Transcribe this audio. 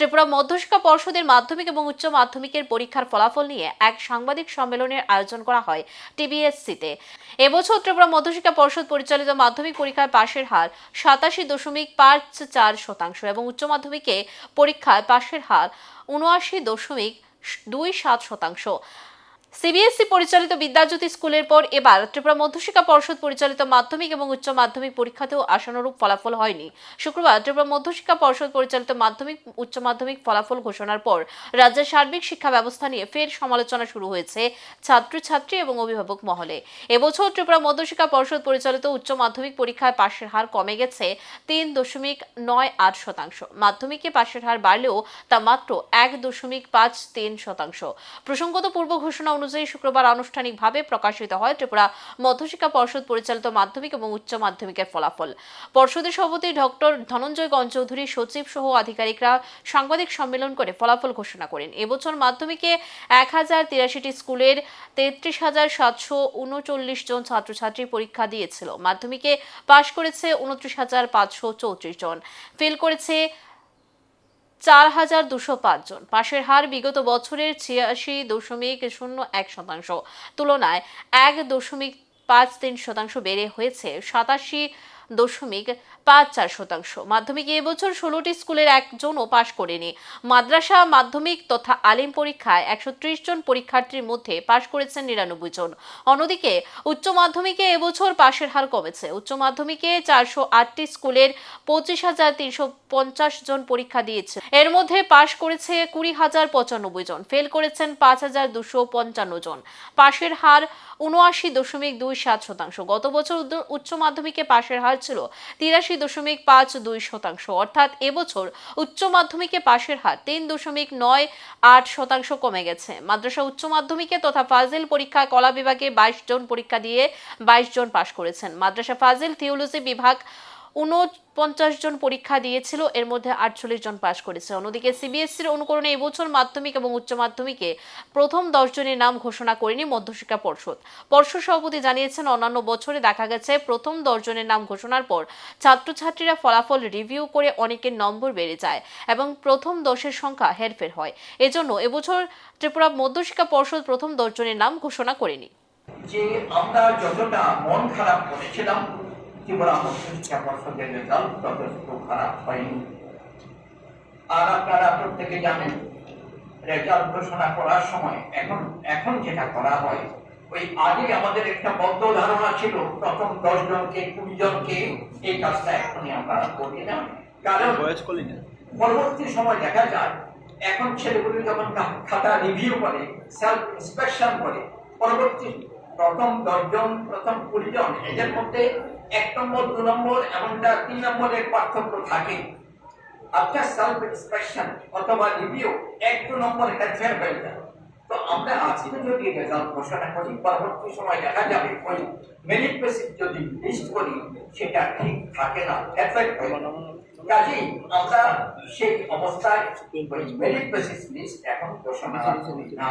ত্রিপুরা মধ্যশিক্ষা পর্ষদের মাধ্যমিক এবং উচ্চ মাধ্যমিকের পরীক্ষার ফলাফল নিয়ে এক সাংবাদিক সম্মেলনের আয়োজন করা হয় টিবিএসসিতে। এবছর ত্রিপুরা মধ্যশিক্ষা পর্ষদ পরিচালিত মাধ্যমিক পরীক্ষায় পাশের হার সাতাশি দশমিক পাঁচ চার শতাংশ এবং উচ্চ মাধ্যমিকে পরীক্ষায় পাশের হার উনআশি দশমিক দুই সাত শতাংশ। সিবিএসই পরিচালিত বিদ্যাজ্যোতি স্কুলের পর এবার ত্রিপুরা মধ্যশিক্ষা পর্ষদ পরিচালিত মাধ্যমিক এবং উচ্চ মাধ্যমিক পরীক্ষাতেও আশানুরূপ ফলাফল হয়নি। শুক্রবার ত্রিপুরা মধ্যশিক্ষা পর্ষদ পরিচালিত মাধ্যমিক, উচ্চ মাধ্যমিক ফলাফল ঘোষণার পর রাজ্যের সার্বিক শিক্ষা ব্যবস্থা নিয়ে ফের সমালোচনা শুরু হয়েছে ছাত্রছাত্রী এবং অভিভাবক মহলে। এবছর ত্রিপুরা মধ্যশিক্ষা পর্ষদ পরিচালিত উচ্চ মাধ্যমিক পরীক্ষায় পাশের হার কমে গেছে তিন দশমিক নয় আট শতাংশ। মাধ্যমিকে পাশের হার বাড়লেও তা মাত্র এক দশমিক পাঁচ তিন শতাংশ। প্রসঙ্গত পূর্ব ঘোষণা অনুযায়ী শুক্রবার আনুষ্ঠানিকভাবে প্রকাশিত হয় ত্রিপুরা মধ্যশিক্ষা পর্ষদ পরিচালিত মাধ্যমিক এবং উচ্চ মাধ্যমিকের ফলাফল। পর্ষদের সভাপতি ডক্টর ধনঞ্জয় গঞ্জ চৌধুরী সচিব সহ আধিকারিকরা সাংবাদিক সম্মেলন করে ফলাফল ঘোষণা করেন। এবছর মাধ্যমিকে এক হাজার তিরাশিটি স্কুলের তেত্রিশ হাজার সাতশো উনচল্লিশ জন ছাত্রছাত্রী পরীক্ষা দিয়েছিল। মাধ্যমিকে পাশ করেছে উনত্রিশ হাজার পাঁচশো চৌত্রিশ জন। ফেল করেছে চার হাজার দুশো পাঁচ জন। পাশের হার বিগত বছরের ছিয়াশি দশমিক শূন্য এক শতাংশ। তুলনায় এক দশমিক পাঁচ তিন শতাংশ বেড়ে হয়েছে সাতাশি দশমিক পাঁচ চার শতাংশ। মাধ্যমিকে এবছর ষোলোটি স্কুলের একজনও পাশ করেনি। মাদ্রাসা, মাধ্যমিক তথা আলিম পরীক্ষায় একশো ত্রিশ জন পরীক্ষার্থীর মধ্যে পাশ করেছেন নিরানব্বই জন। অন্যদিকে, উচ্চ মাধ্যমিকে এবছর পাশের হার কমেছে। উচ্চ মাধ্যমিকে চারশো আটটি স্কুলের পঁচিশ হাজার তিনশো পঞ্চাশ জন পরীক্ষা দিয়েছে এর মধ্যে পাশ করেছে কুড়ি হাজার পঁচানব্বই জন, ফেল করেছেন পাঁচ হাজার দুশো পঞ্চান্ন জন। পাশের হার উনআশি দশমিক দুই সাত শতাংশ। গত বছর উচ্চ মাধ্যমিকে পাশের হার ছিল। তিরাশি দশমিক পাঁচ দুই শতাংশ। অর্থাৎ এবছর উচ্চ মাধ্যমিকে পাশের হার তিন দশমিক নয় আট শতাংশ কমে গেছে। মাদ্রাসা উচ্চ মাধ্যমিকে তথা ফাজিল পরীক্ষা কলা বিভাগে বাইশ জন পরীক্ষা দিয়ে বাইশ জন পাশ করেছেন। মাদ্রাসা ফাজিল থিওলজি বিভাগ উনপঞ্চাশ জন পরীক্ষা দিয়েছিল, এর মধ্যে আটচল্লিশ জন পাশ করেছে। অন্যদিকে সিবিএসসির অনুকরণে এবছর মাধ্যমিক এবং উচ্চ মাধ্যমিকে প্রথম দশ জনের নাম ঘোষণা করেনি মধ্যশিক্ষা পর্ষদ। পর্ষদ সভাপতি জানিয়েছেন, অন্যান্য বছরে দেখা গেছে প্রথম দশ জনের নাম ঘোষণার পর ছাত্রছাত্রীরা ফলাফল রিভিউ করে অনেকের নম্বর বেড়ে যায় এবং প্রথম দশের সংখ্যা হেরফের হয়। এজন্য এবছর ত্রিপুরা মধ্যশিক্ষা পর্ষদ প্রথম দশ জনের নাম ঘোষণা করেনি। যে আমরা যতটা মন খারাপ করেছিলাম ত্রিপুরা মধ্যশিক্ষা পর্ষদের রেজাল্ট যথেষ্ট খারাপ হয়নি। আর আপনারা প্রত্যেকে জানেন রেজাল্ট ঘোষণা করার সময় এখন এখন যেটা করা হয় ওই আগে আমাদের একটা বদ্ধ ধারণা ছিল প্রথম দশ জনকে কুড়ি জনকে এই কাজটা এখনই আমরা করি না। কারণ পরবর্তী সময় দেখা যায় এখন ছেলেগুলি যখন খাতা রিভিউ করে সেলফ ইন্সপেকশন করে পরবর্তী প্রথম দশজন, প্রথম কুড়ি জন এদের মধ্যে এক নম্বর, দু নম্বর, এমনটা তিন নম্বরের পার্থক্য থাকে। আফটার সেলফ ইন্সপেকশন অথবা রিভিউ এক, দু নম্বর, এটা ফের হয়ে যায় তো আমরা আজকে যদি রেজাল্ট ঘোষণা করি, পরবর্তী সময় দেখা যাবে ওই মেরিট যদি লিস্ট করি, সেটা ঠিক থাকে না এফেক্ট হয় কাজেই আমরা সেই অবস্থায় মেরিট বেসিস লিস্ট এখন ঘোষণা না।